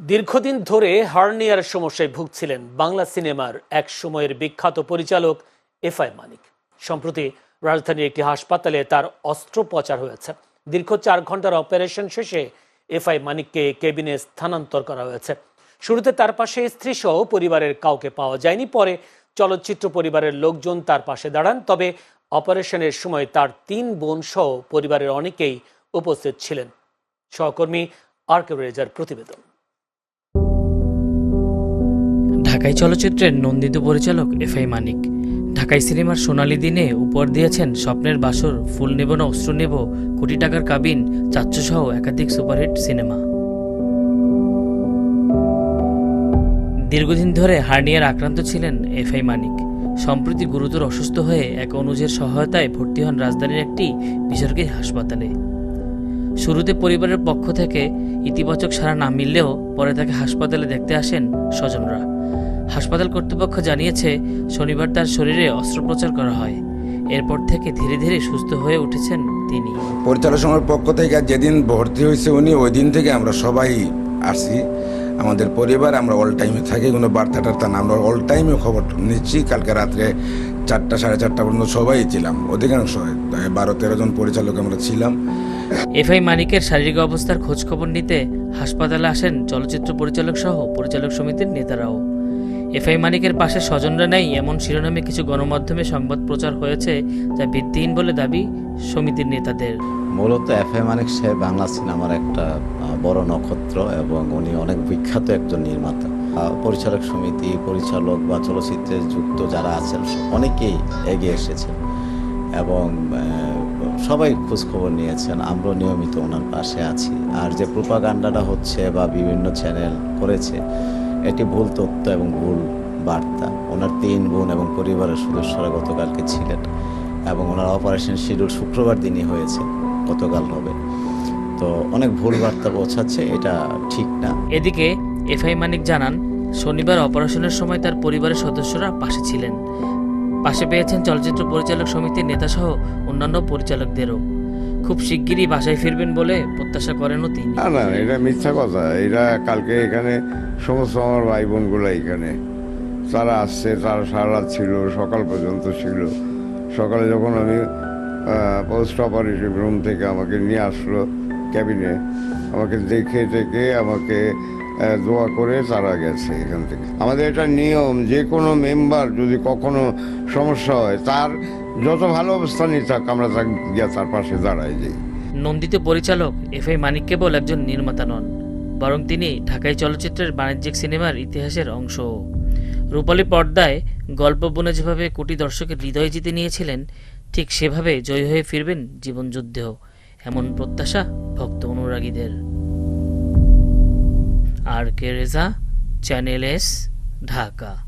দীর্ঘদিন ধরে হার্নিয়ার সমস্যায় ভুগছিলেন বাংলা সিনেমার এক সময়ের বিখ্যাত পরিচালক এফআই মানিক। সম্প্রতি রাজধানীর একটি হাসপাতালে তার অস্ত্রোপচার হয়েছে। দীর্ঘ চার ঘণ্টার অপারেশন শেষে এফআই মানিককে কেবিনে স্থানান্তর করা হয়েছে। শুরুতে তার পাশে স্ত্রী সহ পরিবারের কাউকে পাওয়া যায়নি, পরে চলচ্চিত্র পরিবারের লোকজন তার পাশে দাঁড়ান, তবে অপারেশনের সময় তার তিন বোন সহ পরিবারের অনেকেই উপস্থিত ছিলেন। সহকর্মী আর প্রতিবেদন। ঢাকাই চলচ্চিত্রের নন্দিত পরিচালক এফআই মানিক। ঢাকাই সিনেমার সোনালি দিনে উপহার দিয়েছেন স্বপ্নের বাসর, ফুল নেব না, অস্ত্র নেব, কোটি টাকার কাবিন, চাচ্চু সহ একাধিক সুপারহিট সিনেমা। দীর্ঘদিন ধরে হার্নিয়ার আক্রান্ত ছিলেন এফআই মানিক। সম্প্রতি গুরুতর অসুস্থ হয়ে এক অনুজের সহায়তায় ভর্তি হন রাজধানীর একটি বেসরকারি হাসপাতালে। শুরুতে পরিবারের পক্ষ থেকে ইতিবাচক সাড়া না মিললেও পরে তাকে হাসপাতালে দেখতে আসেন স্বজনরা। হাসপাতাল কর্তৃপক্ষ জানিয়েছে শনিবার তার শরীরে অস্ত্রোপচার করা হয়। এরপর থেকে ধীরে ধীরে সুস্থ হয়ে উঠেছেন তিনি। পরিচালক সভার পক্ষ থেকে যেদিন ভর্তি হয়েছে উনি ওই দিন থেকে আমরা সবাই আসি। আমাদের পরিবার আমরা অল টাইমে থাকি কোনো বার্তা টার্তা না। আমরা অল টাইমে খবর নিচ্ছি। কালকে রাত্রে চারটা সাড়ে চারটা পর্যন্ত সবাই ছিলাম। অধিকাংশ বারো তেরো জন পরিচালক আমরা ছিলাম। এফআই মানিকের শারীরিক অবস্থার খোঁজখবর নিতে হাসপাতালে আসেন চলচ্চিত্র পরিচালক সহ পরিচালক সমিতির নেতারাও। এফআই মানিকের পাশে স্বজনরা নেই এমন শিরোনামে কিছু গণমাধ্যমে সংবাদ প্রচার হয়েছে যা ভিত্তিহীন বলে দাবি সমিতির নেতাদের। মূলত এফ এ মানিক সাহেব বাংলা সিনেমার একটা বড় নক্ষত্র এবং উনি অনেক বিখ্যাত একজন নির্মাতা। পরিচালক সমিতি, পরিচালক বা চলচ্চিত্রে যুক্ত যারা আছেন, অনেকেই এগিয়ে এসেছেন এবং সবাই খোঁজখবর নিয়েছেন। আমরাও নিয়মিত ওনার পাশে আছি। আর যে প্রোপাগান্ডাটা হচ্ছে বা বিভিন্ন চ্যানেল করেছে এটি ভুল তথ্য এবং ভুল বার্তা। ওনার তিন বোন এবং পরিবারের সদস্যরা গতকালকে ছিলেন এবং ওনার অপারেশন শিডিউল শুক্রবার দিনই হয়েছে গতকাল হবে। তো অনেক ভুল বার্তা পৌঁছাচ্ছে এটা ঠিক না। এদিকে এফআই মানিক জানান শনিবার অপারেশনের সময় তার পরিবারের সদস্যরা পাশে ছিলেন। পাশে পেয়েছেন চলচ্চিত্র পরিচালক সমিতির নেতাসহ অন্যান্য পরিচালকদেরও। খুব শিগগিরই বাসায় ফিরবেন বলে প্রত্যাশা করেনও তিনি। না না এটা মিথ্যা কথা। এটা কালকে এখানে সমস্ত আমার ভাই বোনগুলো এখানে। তারা আসছে, তারা সারা রাত ছিল, সকাল পর্যন্ত ছিল। সকালে যখন আমি পোস্ট অপারেটিভ রুম থেকে আমাকে নিয়ে আসলো ক্যাবিনে, আমাকে দেখে টেকে আমাকে দোয়া করে তারা গেছে এখান থেকে। আমাদের এটা নিয়ম যে কোনো মেম্বার যদি কখনো সমস্যা হয়, তার যত ভালো অবস্থানই থাক, আমরা গিয়ে তার পাশে দাঁড়াই যাই নন্দিত পরিচালক এফআই মানিক কেবল একজন নির্মাতা নন। বরং তিনি ঢাকাই চলচ্চিত্রের বাণিজ্যিক সিনেমার ইতিহাসের অংশ। রূপালী পর্দায় গল্প বনে যেভাবে কোটি দর্শকের হৃদয় জিতে নিয়েছিলেন, ঠিক সেভাবে জয়ী হয়ে ফিরবেন জীবনযুদ্ধেও, এমন প্রত্যাশা ভক্ত অনুরাগীদের। আর কে রেজা, চ্যানেল এস, ঢাকা।